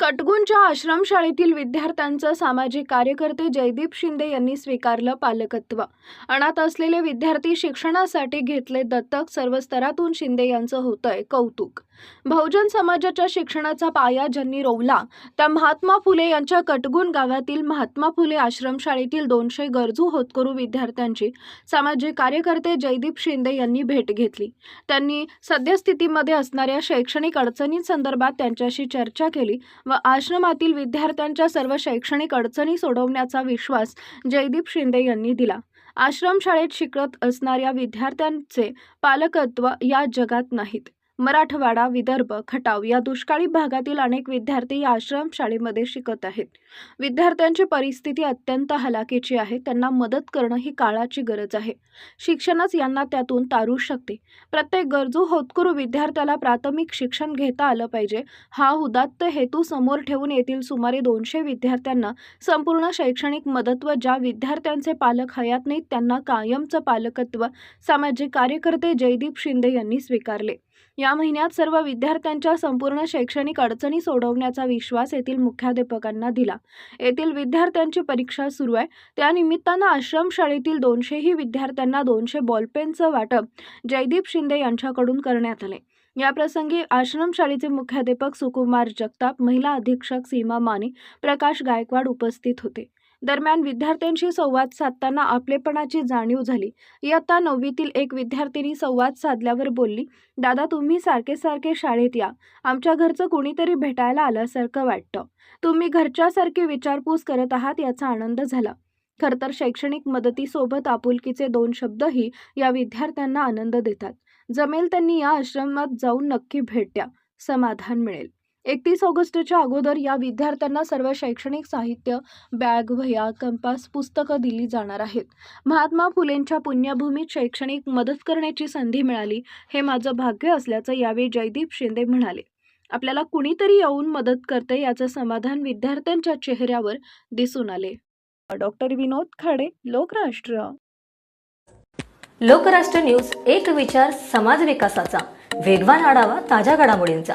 कटगुंच्या आश्रमशाळेतील विद्यार्थ्यांचं सामाजिक कार्यकर्ते जयदीप शिंदे यांनी स्वीकारलं पालकत्व. अनाथ असलेले विद्यार्थी शिक्षणासाठी घेतले दत्तक सर्व स्तरातून शिंदे यांचं होतंय कौतुक. बहुजन समाजाच्या शिक्षणाचा पाया ज्यांनी रोवला त्या महात्मा फुले यांच्या कटगुण गावातील महात्मा फुले आश्रमशाळेतील दोनशे गरजू होतकरू विद्यार्थ्यांची सामाजिक कार्यकर्ते जयदीप शिंदे यांनी भेट घेतली. त्यांनी सद्यस्थितीमध्ये असणाऱ्या शैक्षणिक अडचणींसंदर्भात त्यांच्याशी चर्चा केली. व आश्रमातील विद्यार्थ्यांच्या सर्व शैक्षणिक अडचणी सोडवण्याचा विश्वास जयदीप शिंदे यांनी दिला. आश्रमशाळेत शिकत असणाऱ्या विद्यार्थ्यांचे पालकत्व या जगात नाहीत. मराठवाडा विदर्भ खटाव या दुष्काळी भागातील अनेक विद्यार्थी या आश्रमशाळेमध्ये शिकत आहेत. विद्यार्थ्यांची परिस्थिती अत्यंत हलाखीची आहे. त्यांना मदत करणं ही काळाची गरज आहे. शिक्षणच यांना त्यातून तारू शकते. प्रत्येक गरजू होतकरू विद्यार्थ्याला प्राथमिक शिक्षण घेता आलं पाहिजे. हा उदात्त हेतू समोर ठेवून येथील सुमारे दोनशे विद्यार्थ्यांना संपूर्ण शैक्षणिक मदत व ज्या विद्यार्थ्यांचे पालक हयात नाहीत त्यांना कायमचं पालकत्व सामाजिक कार्यकर्ते जयदीप शिंदे यांनी स्वीकारले. या महिन्यात सर्व विद्यार्थ्यांच्या संपूर्ण शैक्षणिक अडचणी सोडवण्याचा विश्वास येथील मुख्याध्यापकांना दिला. येथील विद्यार्थ्यांची परीक्षा सुरू आहे. त्यानिमित्तानं आश्रमशाळेतील दोनशेही विद्यार्थ्यांना दोनशे बॉलपेनचं वाटप जयदीप शिंदे यांच्याकडून करण्यात आले. याप्रसंगी आश्रमशाळेचे मुख्याध्यापक सुकुमार जगताप महिला अधीक्षक सीमा माने प्रकाश गायकवाड उपस्थित होते. दरम्यान विद्यार्थ्यांशी संवाद साधताना आपलेपणाची जाणीव झाली. इयत्ता नववीतील एक विद्यार्थिनी संवाद साधल्यावर बोलली दादा तुम्ही सारखे सारखे शाळेत या. आमच्या घरचं कुणीतरी भेटायला आल्यासारखं वाटतं. तुम्ही घरच्यासारखी विचारपूस करत आहात याचा आनंद झाला. खरं तर शैक्षणिक मदतीसोबत आपुलकीचे दोन शब्दही या विद्यार्थ्यांना आनंद देतात. जमेल त्यांनी या आश्रमात जाऊन नक्की भेट द्या. समाधान मिळेल. एकतीस ऑगस्टच्या अगोदर या विद्यार्थ्यांना सर्व शैक्षणिक साहित्य बॅग वह्या कंपास पुस्तकं दिली जाणार आहेत. महात्मा फुलेंच्या पुण्यभूमीत शैक्षणिक मदत करण्याची संधी मिळाली हे माझं भाग्य असल्याचं यावेळी जयदीप शिंदे म्हणाले. आपल्याला कुणीतरी येऊन मदत करते याचं समाधान विद्यार्थ्यांच्या चेहऱ्यावर दिसून आले. डॉक्टर विनोद खाडे लोकराष्ट्र. लोकराष्ट्र न्यूज एक विचार समाज विकासाचा. वेगवान आढावा ताज्या घडामोडींचा.